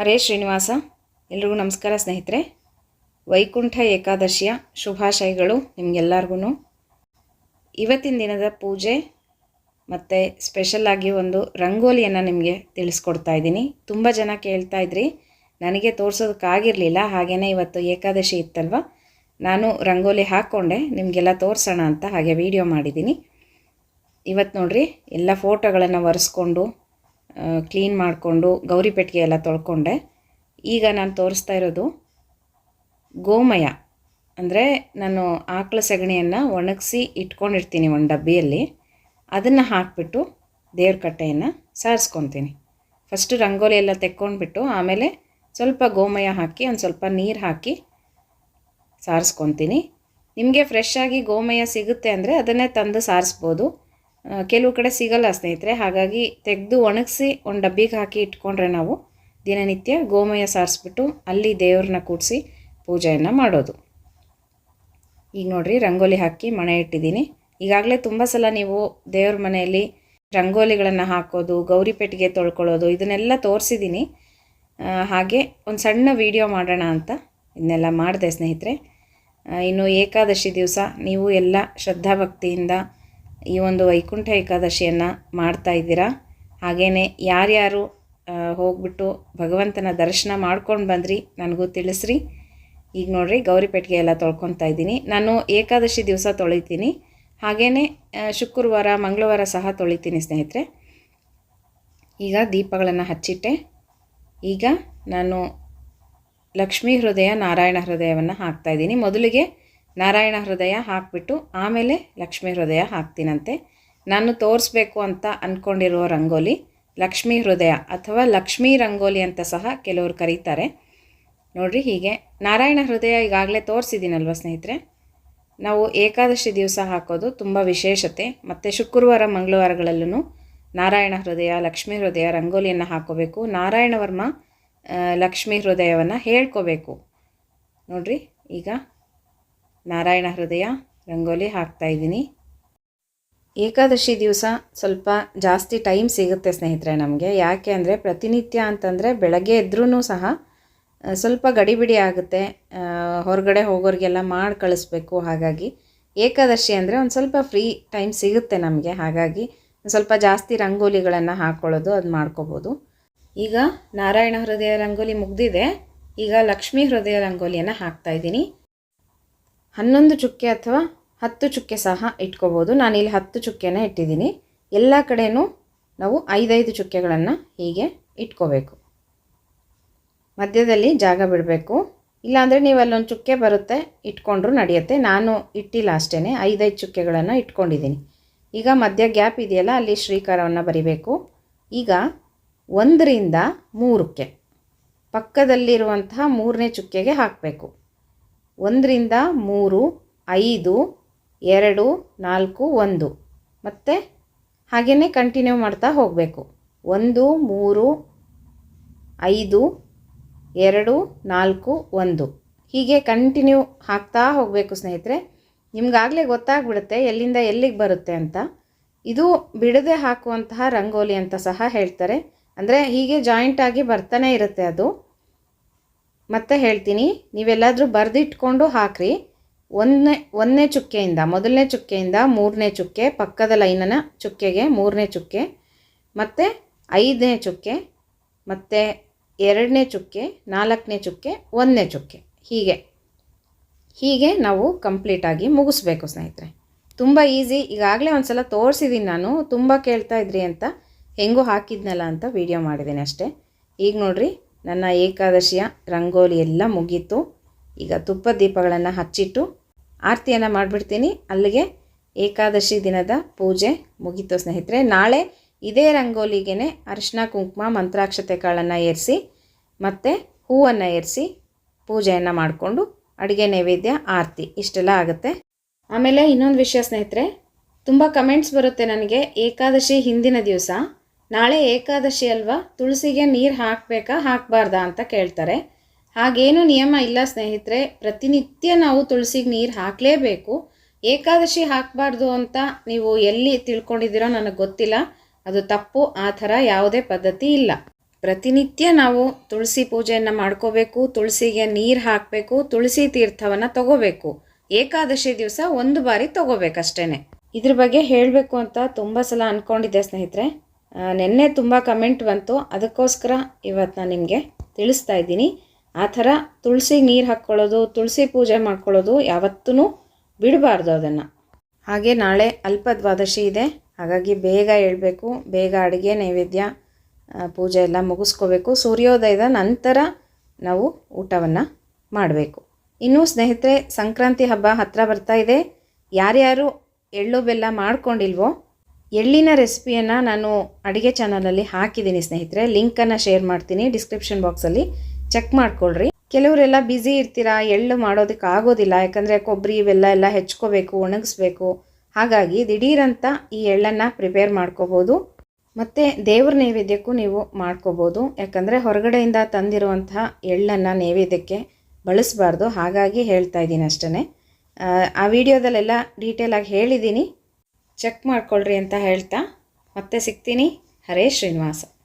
ಹರೇ ಶ್ರೀನಿವಾಸ, ಎಲ್ರಿಗೂ ನಮಸ್ಕಾರ ಸ್ನೇಹಿತರೆ. ವೈಕುಂಠ ಏಕಾದಶಿಯ ಶುಭಾಶಯಗಳು ನಿಮಗೆಲ್ಲರಿಗೂ ಇವತ್ತಿನ ದಿನದ ಪೂಜೆ ಮತ್ತು ಸ್ಪೆಷಲ್ಲಾಗಿ ಒಂದು ರಂಗೋಲಿಯನ್ನು ನಿಮಗೆ ತಿಳಿಸ್ಕೊಡ್ತಾ ಇದ್ದೀನಿ. ತುಂಬ ಜನ ಕೇಳ್ತಾ ಇದ್ರಿ, ನನಗೆ ತೋರಿಸೋದಕ್ಕಾಗಿರಲಿಲ್ಲ ಹಾಗೇ ಇವತ್ತು ಏಕಾದಶಿ ಇತ್ತಲ್ವ? ನಾನು ರಂಗೋಲಿ ಹಾಕ್ಕೊಂಡೆ, ನಿಮಗೆಲ್ಲ ತೋರಿಸೋಣ ಅಂತ ಹಾಗೆ ವಿಡಿಯೋ ಮಾಡಿದ್ದೀನಿ. ಇವತ್ತು ನೋಡ್ರಿ, ಎಲ್ಲ ಫೋಟೋಗಳನ್ನು ಒರೆಸ್ಕೊಂಡು ಕ್ಲೀನ್ ಮಾಡಿಕೊಂಡು ಗೌರಿ ಪೆಟ್ಟಿಗೆ ಎಲ್ಲ ತೊಳ್ಕೊಂಡೆ. ಈಗ ನಾನು ತೋರಿಸ್ತಾ ಇರೋದು ಗೋಮಯ. ಅಂದರೆ ನಾನು ಆಕಳ ಸಗಣಿಯನ್ನು ಒಣಗಿಸಿ ಇಟ್ಕೊಂಡಿರ್ತೀನಿ ಒಂದು ಡಬ್ಬಿಯಲ್ಲಿ. ಅದನ್ನು ಹಾಕಿಬಿಟ್ಟು ದೇವ್ರ ಕಟ್ಟೆಯನ್ನು ಸಾರಿಸ್ಕೊತೀನಿ. ಫಸ್ಟು ರಂಗೋಲಿ ಎಲ್ಲ ತೆಕ್ಕೊಂಡ್ಬಿಟ್ಟು ಆಮೇಲೆ ಸ್ವಲ್ಪ ಗೋಮಯ ಹಾಕಿ, ಒಂದು ಸ್ವಲ್ಪ ನೀರು ಹಾಕಿ ಸಾರಿಸ್ಕೊತೀನಿ. ನಿಮಗೆ ಫ್ರೆಶ್ ಆಗಿ ಗೋಮಯ ಸಿಗುತ್ತೆ ಅಂದರೆ ಅದನ್ನೇ ತಂದು ಸಾರಿಸ್ಬೋದು. ಕೆಲವು ಕಡೆ ಸಿಗಲ್ಲ ಸ್ನೇಹಿತರೆ. ಹಾಗಾಗಿ ತೆಗೆದು ಒಣಗಿಸಿ ಒಂದು ಡಬ್ಬಿಗೆ ಹಾಕಿ ಇಟ್ಕೊಂಡ್ರೆ ನಾವು ದಿನನಿತ್ಯ ಗೋಮಯ ಸಾರಿಸ್ಬಿಟ್ಟು ಅಲ್ಲಿ ದೇವ್ರನ್ನ ಕೂಡಿಸಿ ಪೂಜೆಯನ್ನು ಮಾಡೋದು. ಈಗ ನೋಡಿರಿ, ರಂಗೋಲಿ ಹಾಕಿ ಮಣೆ ಇಟ್ಟಿದ್ದೀನಿ. ಈಗಾಗಲೇ ತುಂಬ ಸಲ ನೀವು ದೇವ್ರ ಮನೆಯಲ್ಲಿ ರಂಗೋಲಿಗಳನ್ನು ಹಾಕೋದು, ಗೌರಿ ಪೆಟ್ಟಿಗೆ ತೊಳ್ಕೊಳ್ಳೋದು, ಇದನ್ನೆಲ್ಲ ತೋರಿಸಿದ್ದೀನಿ. ಹಾಗೆ ಒಂದು ಸಣ್ಣ ವಿಡಿಯೋ ಮಾಡೋಣ ಅಂತ ಇದನ್ನೆಲ್ಲ ಮಾಡಿದೆ ಸ್ನೇಹಿತರೆ. ಇನ್ನು ಏಕಾದಶಿ ದಿವಸ ನೀವು ಎಲ್ಲ ಶ್ರದ್ಧಾಭಕ್ತಿಯಿಂದ ಈ ಒಂದು ವೈಕುಂಠ ಏಕಾದಶಿಯನ್ನು ಮಾಡ್ತಾ ಇದ್ದೀರಾ? ಹಾಗೆಯೇ ಯಾರ್ಯಾರು ಹೋಗ್ಬಿಟ್ಟು ಭಗವಂತನ ದರ್ಶನ ಮಾಡ್ಕೊಂಡು ಬಂದ್ರಿ ನನಗೂ ತಿಳಿಸ್ರಿ. ಈಗ ನೋಡಿರಿ ಗೌರಿ ಪೆಟ್ಟಿಗೆ ಎಲ್ಲ ತೊಳ್ಕೊತಾ ಇದ್ದೀನಿ. ನಾನು ಏಕಾದಶಿ ದಿವಸ ತೊಳಿತೀನಿ. ಹಾಗೆಯೇ ಶುಕ್ರವಾರ, ಮಂಗಳವಾರ ಸಹ ತೊಳಿತೀನಿ ಸ್ನೇಹಿತರೆ. ಈಗ ದೀಪಗಳನ್ನು ಹಚ್ಚಿಟ್ಟೆ. ಈಗ ನಾನು ಲಕ್ಷ್ಮೀ ಹೃದಯ, ನಾರಾಯಣ ಹೃದಯವನ್ನು ಹಾಕ್ತಾ ಇದ್ದೀನಿ. ಮೊದಲಿಗೆ ನಾರಾಯಣ ಹೃದಯ ಹಾಕಿಬಿಟ್ಟು ಆಮೇಲೆ ಲಕ್ಷ್ಮೀ ಹೃದಯ ಹಾಕ್ತೀನಂತೆ. ನಾನು ತೋರಿಸ್ಬೇಕು ಅಂತ ಅಂದ್ಕೊಂಡಿರುವ ರಂಗೋಲಿ ಲಕ್ಷ್ಮೀ ಹೃದಯ ಅಥವಾ ಲಕ್ಷ್ಮೀ ರಂಗೋಲಿ ಅಂತ ಸಹ ಕೆಲವರು ಕರೀತಾರೆ. ನೋಡಿರಿ ಹೀಗೆ. ನಾರಾಯಣ ಹೃದಯ ಈಗಾಗಲೇ ತೋರಿಸಿದ್ದೀನಲ್ವ ಸ್ನೇಹಿತರೆ? ನಾವು ಏಕಾದಶಿ ದಿವಸ ಹಾಕೋದು ತುಂಬ ವಿಶೇಷತೆ. ಮತ್ತು ಶುಕ್ರವಾರ ಮಂಗಳವಾರಗಳಲ್ಲೂ ನಾರಾಯಣ ಹೃದಯ, ಲಕ್ಷ್ಮೀ ಹೃದಯ ರಂಗೋಲಿಯನ್ನು ಹಾಕೋಬೇಕು. ನಾರಾಯಣ ವರ್ಮ ಲಕ್ಷ್ಮೀ ಹೃದಯವನ್ನು ಹೇಳ್ಕೋಬೇಕು. ನೋಡ್ರಿ ಈಗ ನಾರಾಯಣ ಹೃದಯ, ರಂಗೋಲಿ ಹಾಕ್ತಾ ಇದ್ದೀನಿ. ಏಕಾದಶಿ ದಿವಸ ಸ್ವಲ್ಪ ಜಾಸ್ತಿ ಟೈಮ್ ಸಿಗುತ್ತೆ ಸ್ನೇಹಿತರೆ ನಮಗೆ. ಯಾಕೆ ಅಂದರೆ ಪ್ರತಿನಿತ್ಯ ಅಂತಂದರೆ ಬೆಳಗ್ಗೆ ಎದ್ರೂ ಸಹ ಸ್ವಲ್ಪ ಗಡಿಬಿಡಿ ಆಗುತ್ತೆ. ಹೊರಗಡೆ ಹೋಗೋರಿಗೆಲ್ಲ ಮಾಡಿ ಕಳಿಸ್ಬೇಕು. ಹಾಗಾಗಿ ಏಕಾದಶಿ ಅಂದರೆ ಒಂದು ಸ್ವಲ್ಪ ಫ್ರೀ ಟೈಮ್ ಸಿಗುತ್ತೆ ನಮಗೆ. ಹಾಗಾಗಿ ಸ್ವಲ್ಪ ಜಾಸ್ತಿ ರಂಗೋಲಿಗಳನ್ನು ಹಾಕ್ಕೊಳ್ಳೋದು ಅದು ಮಾಡ್ಕೋಬೋದು. ಈಗ ನಾರಾಯಣ ಹೃದಯ ರಂಗೋಲಿ ಮುಗ್ದಿದೆ. ಈಗ ಲಕ್ಷ್ಮೀ ಹೃದಯ ರಂಗೋಲಿಯನ್ನು ಹಾಕ್ತಾ ಇದ್ದೀನಿ. ಹನ್ನೊಂದು ಚುಕ್ಕೆ ಅಥವಾ ಹತ್ತು ಚುಕ್ಕೆ ಸಹ ಇಟ್ಕೋಬೋದು. ನಾನಿಲ್ಲಿ ಹತ್ತು ಚುಕ್ಕೆನೇ ಇಟ್ಟಿದ್ದೀನಿ. ಎಲ್ಲ ಕಡೆಯೂ ನಾವು ಐದೈದು ಚುಕ್ಕೆಗಳನ್ನು ಹೀಗೆ ಇಟ್ಕೋಬೇಕು. ಮಧ್ಯದಲ್ಲಿ ಜಾಗ ಬಿಡಬೇಕು. ಇಲ್ಲಾಂದರೆ ನೀವು ಅಲ್ಲೊಂದು ಚುಕ್ಕೆ ಬರುತ್ತೆ, ಇಟ್ಕೊಂಡ್ರೂ ನಡೆಯುತ್ತೆ. ನಾನು ಇಟ್ಟಿಲ್ಲ ಅಷ್ಟೇ ಐದೈದು ಚುಕ್ಕೆಗಳನ್ನು ಇಟ್ಕೊಂಡಿದ್ದೀನಿ. ಈಗ ಮಧ್ಯ ಗ್ಯಾಪ್ ಇದೆಯಲ್ಲ, ಅಲ್ಲಿ ಶ್ರೀಕಾರವನ್ನು ಬರಿಬೇಕು. ಈಗ ಒಂದರಿಂದ ಮೂರಕ್ಕೆ, ಪಕ್ಕದಲ್ಲಿರುವಂತಹ ಮೂರನೇ ಚುಕ್ಕೆಗೆ ಹಾಕಬೇಕು. ಒಂದರಿಂದ ಮೂರು, ಐದು, ಎರಡು, ನಾಲ್ಕು, ಒಂದು. ಮತ್ತು ಹಾಗೆಯೇ ಕಂಟಿನ್ಯೂ ಮಾಡ್ತಾ ಹೋಗಬೇಕು. ಒಂದು, ಮೂರು, ಐದು, ಎರಡು, ನಾಲ್ಕು, ಒಂದು. ಹೀಗೆ ಕಂಟಿನ್ಯೂ ಹಾಕ್ತಾ ಹೋಗಬೇಕು ಸ್ನೇಹಿತರೆ. ನಿಮಗಾಗಲೇ ಗೊತ್ತಾಗ್ಬಿಡುತ್ತೆ ಎಲ್ಲಿಂದ ಎಲ್ಲಿಗೆ ಬರುತ್ತೆ ಅಂತ. ಇದು ಬಿಡದೆ ಹಾಕುವಂತಹ ರಂಗೋಲಿ ಅಂತ ಸಹ ಹೇಳ್ತಾರೆ. ಅಂದರೆ ಹೀಗೆ ಜಾಯಿಂಟ್ ಆಗಿ ಬರ್ತಾನೆ ಇರುತ್ತೆ ಅದು. ಮತ್ತೆ ಹೇಳ್ತೀನಿ, ನೀವೆಲ್ಲಾದರೂ ಬರೆದಿಟ್ಕೊಂಡು ಹಾಕ್ರಿ. ಒಂದನೇ ಒಂದನೇ ಚುಕ್ಕೆಯಿಂದ, ಮೊದಲನೇ ಚುಕ್ಕೆಯಿಂದ ಮೂರನೇ ಚುಕ್ಕೆ, ಪಕ್ಕದ ಲೈನನ ಚುಕ್ಕೆಗೆ ಮೂರನೇ ಚುಕ್ಕೆ, ಮತ್ತು ಐದನೇ ಚುಕ್ಕೆ, ಮತ್ತು ಎರಡನೇ ಚುಕ್ಕೆ, ನಾಲ್ಕನೇ ಚುಕ್ಕೆ, ಒಂದನೇ ಚುಕ್ಕೆ. ಹೀಗೆ. ಹೀಗೆ ನಾವು ಕಂಪ್ಲೀಟಾಗಿ ಮುಗಿಸ್ಬೇಕು ಸ್ನೇಹಿತರೆ. ತುಂಬ ಈಸಿ, ಈಗಾಗಲೇ ಒಂದು ಸಲ ತೋರಿಸಿದ್ದೀನಿ ನಾನು, ತುಂಬ ಕೇಳ್ತಾ ಇದ್ರಿ ಅಂತ, ಹೆಂಗೂ ಹಾಕಿದ್ನಲ್ಲ ಅಂತ ವಿಡಿಯೋ ಮಾಡಿದ್ದೀನಿ ಅಷ್ಟೇ. ಈಗ ನೋಡ್ರಿ ನನ್ನ ಏಕಾದಶಿಯ ರಂಗೋಲಿ ಎಲ್ಲ ಮುಗೀತು. ಈಗ ತುಪ್ಪ ದೀಪಗಳನ್ನು ಹಚ್ಚಿಟ್ಟು ಆರತಿಯನ್ನು ಮಾಡಿಬಿಡ್ತೀನಿ. ಅಲ್ಲಿಗೆ ಏಕಾದಶಿ ದಿನದ ಪೂಜೆ ಮುಗೀತು ಸ್ನೇಹಿತರೆ. ನಾಳೆ ಇದೇ ರಂಗೋಲಿಗೆ ಅರಿಶಿನ, ಕುಂಕುಮ, ಮಂತ್ರಾಕ್ಷತೆ ಕಾಳನ್ನು ಏರಿಸಿ ಮತ್ತು ಹೂವನ್ನು ಏರಿಸಿ ಪೂಜೆಯನ್ನು ಮಾಡಿಕೊಂಡು ಅಡುಗೆ ನೈವೇದ್ಯ, ಆರತಿ ಇಷ್ಟೆಲ್ಲ ಆಗುತ್ತೆ. ಆಮೇಲೆ ಇನ್ನೊಂದು ವಿಷಯ ಸ್ನೇಹಿತರೆ. ತುಂಬ ಕಮೆಂಟ್ಸ್ ಬರುತ್ತೆ ನನಗೆ. ಏಕಾದಶಿ ಹಿಂದಿನ ದಿವಸ ನಾಳೆ ಏಕಾದಶಿ ಅಲ್ವಾ? ತುಳಸಿಗೆ ನೀರು ಹಾಕಬೇಕಾ, ಹಾಕಬಾರ್ದಾ ಅಂತ ಕೇಳ್ತಾರೆ. ಹಾಗೇನು ನಿಯಮ ಇಲ್ಲ ಸ್ನೇಹಿತರೆ. ಪ್ರತಿನಿತ್ಯ ನಾವು ತುಳಸಿಗೆ ನೀರು ಹಾಕಲೇಬೇಕು. ಏಕಾದಶಿ ಹಾಕಬಾರ್ದು ಅಂತ ನೀವು ಎಲ್ಲಿ ತಿಳ್ಕೊಂಡಿದ್ದೀರೋ ನನಗೆ ಗೊತ್ತಿಲ್ಲ. ಅದು ತಪ್ಪು. ಆ ಥರ ಯಾವುದೇ ಪದ್ಧತಿ ಇಲ್ಲ. ಪ್ರತಿನಿತ್ಯ ನಾವು ತುಳಸಿ ಪೂಜೆಯನ್ನು ಮಾಡ್ಕೋಬೇಕು, ತುಳಸಿಗೆ ನೀರು ಹಾಕಬೇಕು, ತುಳಸಿ ತೀರ್ಥವನ್ನು ತಗೋಬೇಕು. ಏಕಾದಶಿ ದಿವಸ ಒಂದು ಬಾರಿ ತಗೋಬೇಕಷ್ಟೇ ಇದ್ರ ಬಗ್ಗೆ ಹೇಳಬೇಕು ಅಂತ ತುಂಬ ಸಲ ಅಂದ್ಕೊಂಡಿದ್ದೆ ಸ್ನೇಹಿತರೆ. ನೆನ್ನೆ ತುಂಬ ಕಮೆಂಟ್ ಬಂತು. ಅದಕ್ಕೋಸ್ಕರ ಇವತ್ತು ನಾನು ನಿಮಗೆ ತಿಳಿಸ್ತಾ ಇದ್ದೀನಿ. ಆ ಥರ ತುಳಸಿಗೆ ನೀರು ಹಾಕ್ಕೊಳ್ಳೋದು ತುಳಸಿ ಪೂಜೆ ಮಾಡ್ಕೊಳ್ಳೋದು ಯಾವತ್ತೂ ಬಿಡಬಾರ್ದು ಅದನ್ನು. ಹಾಗೆ ನಾಳೆ ಅಲ್ಪ ದ್ವಾದಶಿ ಇದೆ. ಹಾಗಾಗಿ ಬೇಗ ಹೇಳಬೇಕು. ಬೇಗ ಅಡುಗೆ, ನೈವೇದ್ಯ ಪೂಜೆ ಎಲ್ಲ ಮುಗಿಸ್ಕೋಬೇಕು. ಸೂರ್ಯೋದಯದ ನಂತರ ನಾವು ಊಟವನ್ನು ಮಾಡಬೇಕು. ಇನ್ನೂ ಸ್ನೇಹಿತರೆ, ಸಂಕ್ರಾಂತಿ ಹಬ್ಬ ಹತ್ತಿರ ಬರ್ತಾ ಇದೆ. ಯಾರ್ಯಾರು ಎಳ್ಳು ಬೆಲ್ಲ ಮಾಡ್ಕೊಂಡಿಲ್ವೋ ಎಳ್ಳಿನ ರೆಸಿಪಿಯನ್ನು ನಾನು ಅಡುಗೆ ಚಾನಲಲ್ಲಿ ಹಾಕಿದ್ದೀನಿ ಸ್ನೇಹಿತರೆ, ಲಿಂಕನ್ನು ಶೇರ್ ಮಾಡ್ತೀನಿ, ಡಿಸ್ಕ್ರಿಪ್ಷನ್ ಬಾಕ್ಸಲ್ಲಿ ಚೆಕ್ ಮಾಡ್ಕೊಳ್ರಿ. ಕೆಲವರೆಲ್ಲ ಬ್ಯುಸಿ ಇರ್ತೀರಾ, ಎಳ್ಳು ಮಾಡೋದಕ್ಕೆ ಆಗೋದಿಲ್ಲ, ಯಾಕಂದರೆ ಕೊಬ್ಬರಿ ಇವೆಲ್ಲ ಎಲ್ಲ ಹೆಚ್ಕೋಬೇಕು, ಒಣಗಿಸ್ಬೇಕು. ಹಾಗಾಗಿ ದಿಢೀರಂತ ಈ ಎಳ್ಳನ್ನು ಪ್ರಿಪೇರ್ ಮಾಡ್ಕೋಬೋದು. ಮತ್ತು ದೇವ್ರ ನೈವೇದ್ಯಕ್ಕೂ ನೀವು ಮಾಡ್ಕೋಬೋದು. ಯಾಕಂದರೆ ಹೊರಗಡೆಯಿಂದ ತಂದಿರುವಂತಹ ಎಳ್ಳನ್ನು ನೈವೇದ್ಯಕ್ಕೆ ಬಳಸಬಾರ್ದು. ಹಾಗಾಗಿ ಹೇಳ್ತಾ ಇದ್ದೀನಿ ಅಷ್ಟೇ ಆ ವಿಡಿಯೋದಲ್ಲೆಲ್ಲ ಡೀಟೇಲಾಗಿ ಹೇಳಿದ್ದೀನಿ. ಚೆಕ್ ಮಾಡ್ಕೊಳ್ರಿ ಅಂತ ಹೇಳ್ತಾ ಮತ್ತೆ ಸಿಗ್ತೀನಿ. ಹರೇ ಶ್ರೀನಿವಾಸ.